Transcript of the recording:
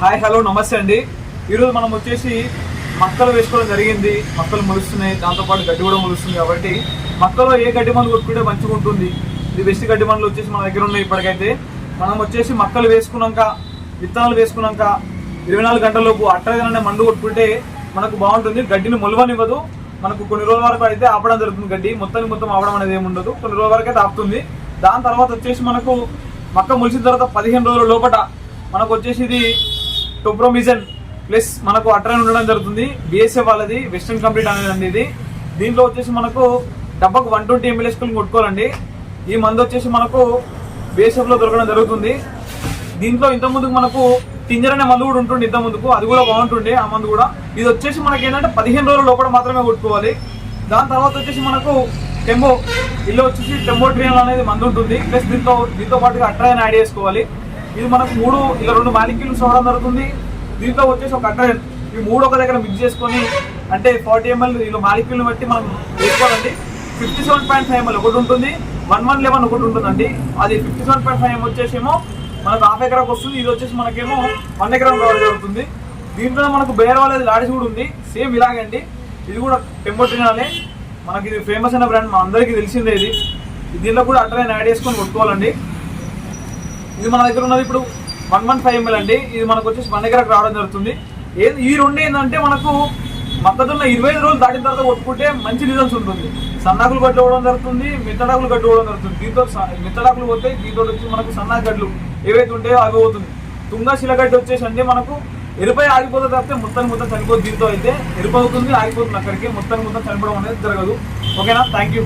Hi hello నమస్తే అండి. ఈరోజు మనం వచ్చేసి మక్కలు వేసుకోవడం జరిగింది. మక్కలు మొలుస్తున్నాయి. దాంతోపాటు గడ్డి కూడా మొలుస్తుంది కాబట్టి మక్కలో ఏ గడ్డి మందు కొట్టుకుంటే మంచిగా ఉంటుంది. ఇది బెస్ట్ గడ్డి మందులు వచ్చేసి మన దగ్గర ఉన్నాయి ఇప్పటికైతే. మనం వచ్చేసి మక్కలు వేసుకున్నాక విత్తనాలు వేసుకున్నాక ఇరవై నాలుగు గంటలలోపు అట్టగానే మందు కొట్టుకుంటే మనకు బాగుంటుంది. గడ్డిని మొలవనివ్వదు. మనకు కొన్ని రోజుల వరకు అయితే ఆపడం జరుగుతుంది గడ్డి. మొత్తానికి మొత్తం ఆపడం అనేది ఏమి ఉండదు. కొన్ని రోజుల వరకు అయితే ఆపుతుంది. దాని తర్వాత వచ్చేసి మనకు మక్క మొలిచిన తర్వాత పదిహేను రోజుల లోపట మనకు వచ్చేసి ఇది టోప్రోమిజన్ ప్లస్ మనకు అట్రైన్ ఉండడం జరుగుతుంది. బిఎస్ఎఫ్ వాళ్ళది వెస్టర్న్ కంప్లీట్ అనేది ఇది. దీంట్లో వచ్చేసి మనకు డబ్బాకు వన్ ట్వంటీ ఎంఎల్ఎస్ కొట్టుకోవాలండి ఈ మందు వచ్చేసి మనకు బిఎస్ఎఫ్లో దొరకడం జరుగుతుంది. దీంట్లో ఇంతకుముందుకు మనకు టింజర్ అనే మందు కూడా ఉంటుంది ఇంత ముందుకు. అది కూడా బాగుంటుండే ఆ మందు కూడా. ఇది వచ్చేసి మనకి ఏంటంటే పదిహేను రోజుల లోపల మాత్రమే కొట్టుకోవాలి దాని తర్వాత వచ్చేసి మనకు టెంబో ఇల్లు వచ్చేసి టెంబో ట్రీన్ అనేది మందు ఉంటుంది. ప్లస్ దీంతో దీంతో పాటుగా అట్రాయన్ యాడ్ చేసుకోవాలి. ఇది మనకు మూడు ఇలా రెండు మాలిక్యూల్స్ అవడం జరుగుతుంది. దీంట్లో వచ్చేసి ఒక హండ్రెడ్ ఈ మూడు ఒక దగ్గర మిక్స్ చేసుకొని అంటే ఫార్టీ ఎంఎల్ ఇలా మాలిక్యూల్ బట్టి మనం వేసుకోవాలండి. Fifty seven point five ML ఒకటి ఉంటుంది. వన్ వన్ లెవెన్ ఒకటి ఉంటుందండి. అది ఫిఫ్టీ సెవెన్ పాయింట్ ఫైవ్ వచ్చేసేమో మనకు హాఫ్ ఎకరాకు వస్తుంది. ఇది వచ్చేసి మనకేమో వన్ ఎకరం రావడం జరుగుతుంది. దీంట్లో మనకు బేర్ వాళ్ళది లాడిస్ కూడా ఉంది. సేమ్ ఇలాగే అండి. ఇది కూడా టెంపోటినాలే మనకి ఇది ఫేమస్ అయిన బ్రాండ్ మా అందరికీ తెలిసిందే ఇది. దీనిలో కూడా అట్లనే యాడ్ చేసుకొని కొట్టుకోవాలండి. ఇది మన దగ్గర ఉన్నది ఇప్పుడు వన్ వన్ ఫైవ్ ఎంఎల్ అండి. ఇది మనకు వచ్చేసి వన్ ఎకరకు రావడం జరుగుతుంది. ఏది ఈ రెండు ఏంటంటే మనకు మద్దతున్న ఇరవై ఐదు రోజులు దాటిన తర్వాత కొట్టుకుంటే మంచి రిజల్ట్స్ ఉంటుంది. సన్నాకులు గడ్లు జరుగుతుంది మిత్తడాకులు గడ్లు జరుగుతుంది. దీంతో మిత్తడాకులు పోతాయి దీంతో వచ్చి మనకు సన్నా గడ్లు ఏవైతే ఉంటాయో అవి పోతుంది. తుంగ శిలగడ్డ వచ్చేసి అంటే మనకు ఎరుపై ఆగిపోతే తప్పితే మొత్తాన్ని మొత్తం చనిపోతుంది. దీంతో అయితే ఎరుపు అవుతుంది ఆగిపోతుంది అక్కడికి. మొత్తాన్ని మొత్తం చనిపోవడం అనేది జరగదు. ఓకేనా? Thank you